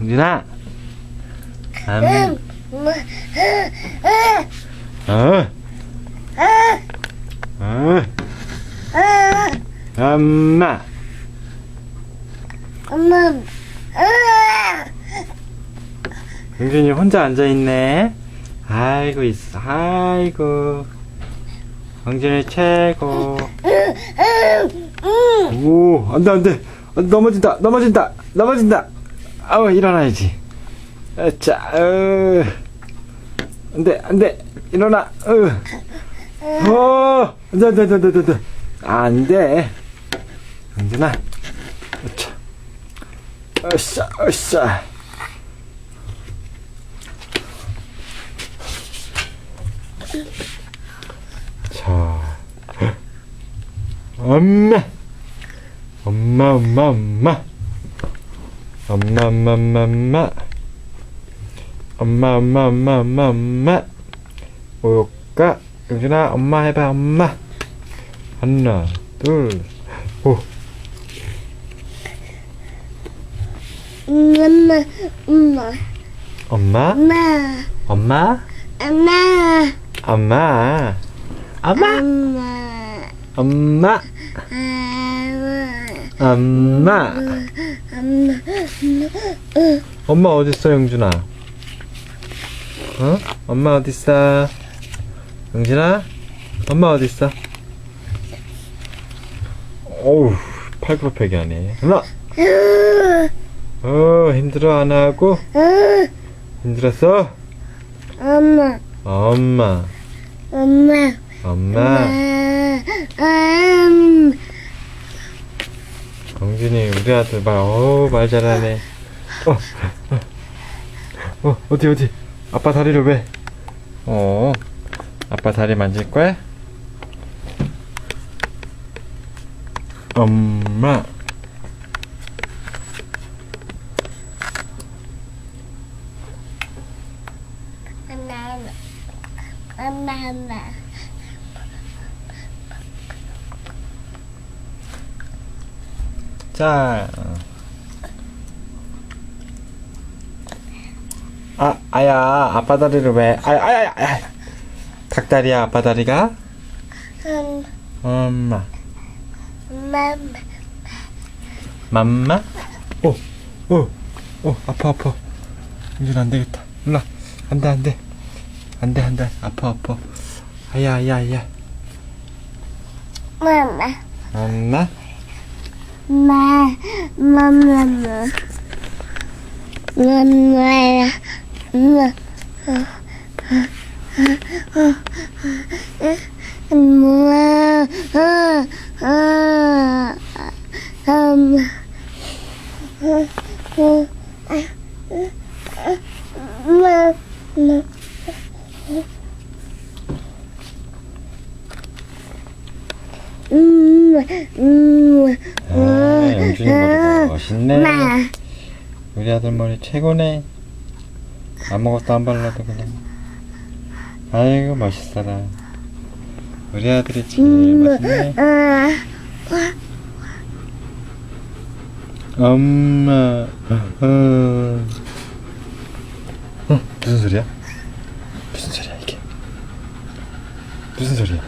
영준아. 음. 어. 어. 엄마. 엄마. 영준이 혼자 앉아 있네. 아이고 있어. 아이고. 영준이 최고. 오, 안 돼, 안 돼. 넘어진다, 넘어진다, 넘어진다. 아우, 일어나야지. 아, 자, 어. 안 돼, 안 돼. 일어나, 어. 어, 안 돼, 안 돼, 안 돼, 안 돼, 안 돼. 안 돼. 영준아. 자. 어싸, 어싸. 자. 엄마. 엄마, 엄마, 엄마. 엄마, 엄마, 엄마, 엄마. 엄마, 엄마, 엄마, 엄마, 엄마. 오요까. 영준아, 엄마 해봐, 엄마. 하나, 둘, 오. 엄마. 엄마. 엄마? 엄마. 엄마? 엄마. 엄마. 엄마? 엄마. 엄마. 엄마. 엄마. 엄마. 엄마 어딨어, 영준아? 어? 엄마 어딨어? 영준아? 엄마 어딨어? 어우, 팔굽혀펴기 하네. 하나. 어, 힘들어 안 하고? 힘들었어? 엄마. 엄마. 엄마. 엄마. 음. 영준이 우리 아들 말, 어우, 말 잘하네. 어, 어, 어, 어디, 어디? 아빠 다리를 왜? 어, 아빠 다리 만질 거야? 엄마. 엄마. 엄마. 엄마. 자. 아, 아야, 아빠 다리를 왜? 아, 아, 아, 아. 닭다리야, 아빠 다리가? 음. 엄마. 엄마. 맘마? 오, 오, 오, 아파, 아파. 이제 안 되겠다. 와. 안 돼, 안 돼. 안 돼, 안 돼. 아파, 아파. 아야, 아야, 아야. 엄마. 엄마? mà mà mà mà. Mà mà mà. Mm-hmm. 영준이 머리 멋있네. 엄마. 우리 아들 머리 최고네. 아무것도 안 발라도 그냥. 아이고, 멋있어라. 우리 아들이 제일 멋있네. 아, 엄마, 어, 어, 무슨 소리야? 무슨 소리야, 이게? 무슨 소리야?